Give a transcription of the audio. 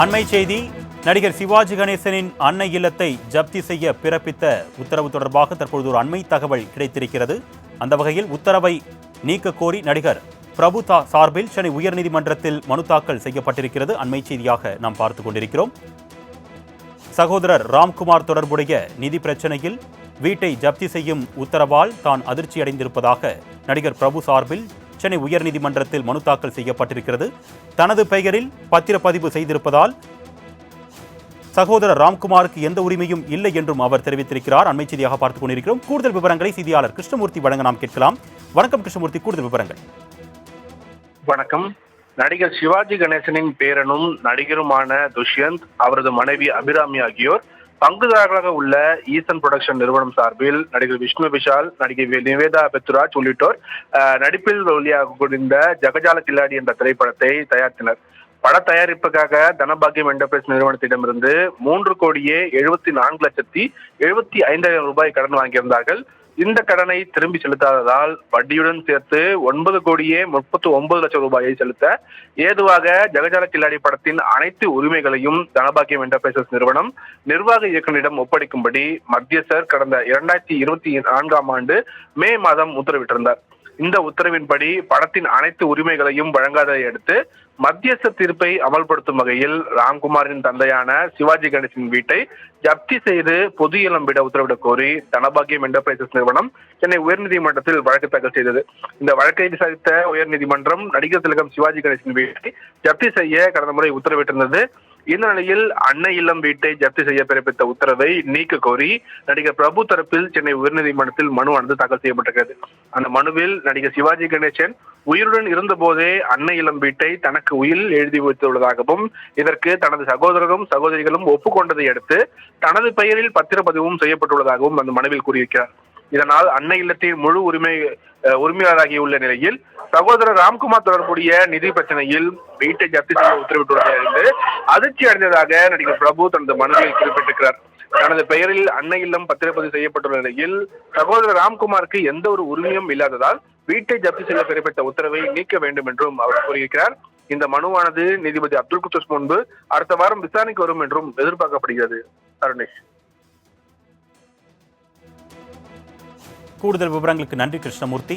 அண்மை செய்தி நடிகர் சிவாஜி கணேசனின் அன்னை இல்லத்தை ஜப்தி செய்ய பிறப்பித்த உத்தரவு தொடர்பாக தற்பொழுது ஒரு அண்மை தகவல் கிடைத்திருக்கிறது. அந்த வகையில் உத்தரவை நீக்க கோரி நடிகர் பிரபு தா சார்பில் சென்னை உயர்நீதிமன்றத்தில் மனு தாக்கல் செய்யப்பட்டிருக்கிறது. அண்மை செய்தியாக நாம் பார்த்து கொண்டிருக்கிறோம். சகோதரர் ராம்குமார் தொடர்புடைய நிதி பிரச்சனையில் வீட்டை ஜப்தி செய்யும் உத்தரவால் தான் அதிர்ச்சியடைந்திருப்பதாக நடிகர் பிரபு சார்பில் சென்னை உயர்நீதிமன்றத்தில் மனு தாக்கல் செய்யப்பட்டிருக்கிறது. தனது பெயரில் பத்திரப்பதிவு செய்திருப்பதால் சகோதரர் ராம்குமாருக்கு எந்த உரிமையும் இல்லை என்றும் அவர் தெரிவித்திருக்கிறார். அண்மை செய்தியாக பார்த்துக் கொண்டிருக்கிறோம். கூடுதல் விவரங்களை செய்தியாளர் கிருஷ்ணமூர்த்தி வழங்க நாம் கேட்கலாம். வணக்கம் கிருஷ்ணமூர்த்தி கூடுதல் விவரங்கள். வணக்கம். நடிகர் சிவாஜி கணேசனின் பேரனும் நடிகருமான துஷ்யந்த் அவரது மனைவி அபிராமி ஆகியோர் பங்குதாரர்களாக உள்ள ஈசன் புரொடக்ஷன் நிறுவனம் சார்பில் நடிகர் விஷ்ணு விஷால் நடிகை நிவேதா பெத்துராஜ் உள்ளிட்டோர் அஹ், நடிப்பில் வெளியாக கொண்டிருந்த ஜகஜால கில்லாடி என்ற திரைப்படத்தை தயாரித்தனர். பட தயாரிப்புக்காக தனபாகியம் என்டர்பிரைஸ் நிறுவனத்திடமிருந்து மூன்று கோடியே எழுபத்தி நான்கு லட்சத்தி எழுபத்தி ஐந்தாயிரம் ரூபாய் கடன் வாங்கியிருந்தார்கள். இந்த கடனை திரும்பி செலுத்தாததால் வட்டியுடன் சேர்த்து ஒன்பது கோடியே முப்பத்தி ஒன்பது லட்சம் ரூபாயை செலுத்த ஏதுவாக ஜெகஜால கில்லாடி படத்தின் அனைத்து உரிமைகளையும் தனபாக்கியம் என்டர்பிரைசஸ் நிறுவனம் நிர்வாக இயக்குநரிடம் ஒப்படைக்கும்படி மத்தியஸ்தர் கடந்த இரண்டாயிரத்தி இருபத்தி நான்காம் ஆண்டு மே மாதம் உத்தரவிட்டிருந்தார். இந்த உத்தரவின்படி படத்தின் அனைத்து உரிமைகளையும் வழங்காததை அடுத்து மத்தியஸ்த தீர்ப்பை அமல்படுத்தும் வகையில் ராம்குமாரின் தந்தையான சிவாஜி கணேசன் வீட்டை ஜப்தி செய்து பொது இளம் விட உத்தரவிடக் கோரி தனபாகியம் என்டர்பிரைசஸ் நிறுவனம் சென்னை உயர்நீதிமன்றத்தில் வழக்கு தாக்கல் செய்தது. இந்த வழக்கை விசாரித்த உயர்நீதிமன்றம் நடிகர் திலகம் சிவாஜி கணேசன் வீட்டை ஜப்தி செய்ய கடந்த முறை உத்தரவிட்டிருந்தது. இந்த நிலையில் அன்னை இல்லம் வீட்டை ஜப்தி செய்ய பிறப்பித்த உத்தரவை நீக்க கோரி நடிகர் பிரபு தரப்பில் சென்னை உயர்நீதிமன்றத்தில் மனு ஆனது தாக்கல் செய்யப்பட்டிருக்கிறது. அந்த மனுவில் நடிகர் சிவாஜி கணேசன் உயிருடன் இருந்தபோதே அன்னை இளம் வீட்டை தனக்கு உயிரில் எழுதி வைத்துள்ளதாகவும் இதற்கு தனது சகோதரரும் சகோதரிகளும் ஒப்புக்கொண்டதை அடுத்து தனது பெயரில் பத்திரப்பதிவும் செய்யப்பட்டுள்ளதாகவும் அந்த மனுவில் கூறியிருக்கிறார். இதனால் அன்னை இல்லத்தின் முழு உரிமை உரிமையாளராகியுள்ள நிலையில் சகோதரர் ராம்குமார் தொடர்புடைய நிதி பிரச்சனையில் வீட்டை ஜப்தி செய்ய உத்தரவிட்டுள்ளதை அறிந்து அதிர்ச்சி அடைந்ததாக நடிகர் பிரபு தனது மனுவில் குறிப்பிட்டிருக்கிறார். தனது பெயரில் அன்னை இல்லம் பத்திரப்பதிவு செய்யப்பட்டுள்ள நிலையில் சகோதரர் ராம்குமாருக்கு எந்த ஒரு உரிமையும் இல்லாததால் வீட்டை ஜப்தி செய்ய பிறப்பித்த உத்தரவை நீக்க வேண்டும் என்றும் அவர் கூறியிருக்கிறார். இந்த மனுவானது நீதிபதி அப்துல் குத்தஸ் முன்பு அடுத்த வாரம் விசாரணைக்கு வரும் என்றும் எதிர்பார்க்கப்படுகிறது. அருணேஷ். கூடுதல் விவரங்களுக்கு நன்றி கிருஷ்ணமூர்த்தி.